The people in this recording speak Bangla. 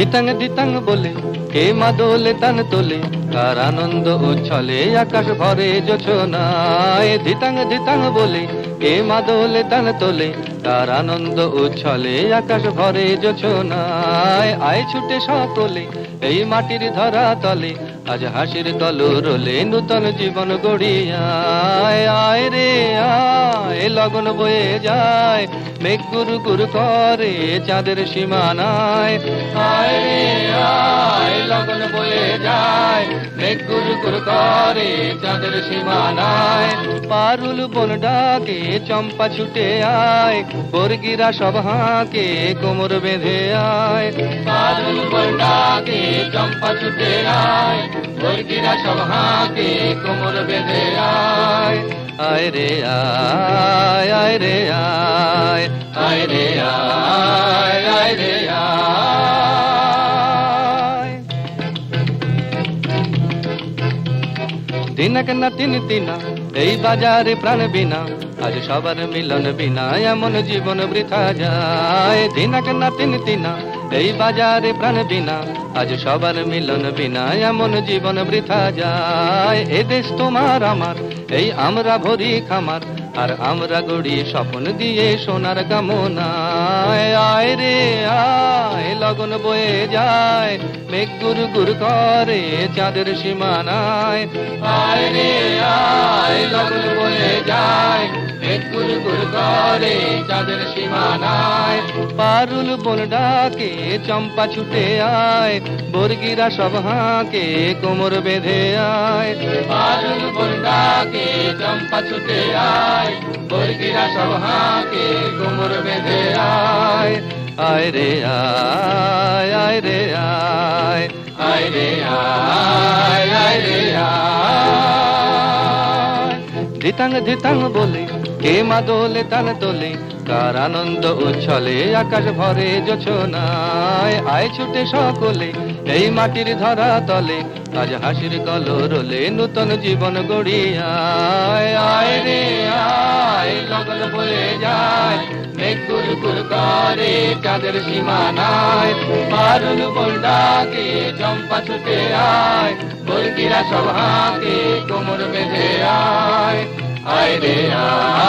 দিতাং দিতাং বলে কে মা দোলে তান তোলে কার আনন্দ উচ্ছলে আকাশ ভরে যোছনায় দিতাং দিতাং বলে কে মা দোলে তান তোলে কার আনন্দ উচ্ছলে আকাশ ভরে যোছনায় আয় ছুটে সকলে, এই মাটির ধরা তলে, আজ হাসির কলরলে নূতন জীবন গড়িয়ায়। আয় রে, আয়, লগন বয়ে যায়, মেঘ গুরু গুরু করে চাঁদের সীমানায়। আয় লগন বয়ে যায়। মেঘ গুরু করে চাঁদের সীমানায়। পারুল বন ডাকে, চম্পা ছুটে আয়। বর্গিরা সব হাঁকে, কোমর বেঁধে আয়। পারুল বন ডাকে, চম্পা ছুটে আয়। বর্গিরা সব হাঁকে, কোমর বেঁধে আয়। আয় রে আয় আয় রে আয় আয় রে আয়। দিনক না তিন দিনা এই বাজারে প্রাণ বিনা, আজ সবার মিলন বিনা, এমন জীবন বৃথা যায়। দিনক না তিন দিনা এই বাজারে প্রাণ বিনা, আজ সবার মিলন বিনা, এমন জীবন বৃথা যায়। এ দেশ তোমার আমার, এই আমরা ভরি খামার, আর আমরা গড়ি স্বপ্ন দিয়ে সোনার কামনায়। আয় রে, আয়, লগন বয়ে যায়। মেঘ গুরু গুরু করে চাঁদের সীমানায়। আয় রে আয় লগন বয়ে যায়। পারুল বন ডাকে, চম্পা ছুটে আয়। বর্গিরা সব হাঁকে, কোমর বেঁধে আয়। পারুল বন ডাকে, চম্পা ছুটে আয়। বর্গিরা সব হাঁকে, কোমর বেঁধে আয়। আয় রে আয় আয় রে আয়। ধিতাং ধিতাং বলে কে মা দোলে তান তোলে কার আনন্দ উচ্ছলে, আকাশ ভরে যোছনায় আয় ছুটে সকলে, এই মাটির ধরা তলে, আজ হাসির কলরলে নূতন জীবন গড়িয়ায়। আয় রে, আয় লগন বয়ে যায়। মেঘ গুর গুর করে, চাঁদের সীমানায়। পারুল বলডাকে চম্পা ছুটে আয় বর্গিরা সব হাঁকে কোমর বেঁধে আয়। আয় রে, আয়।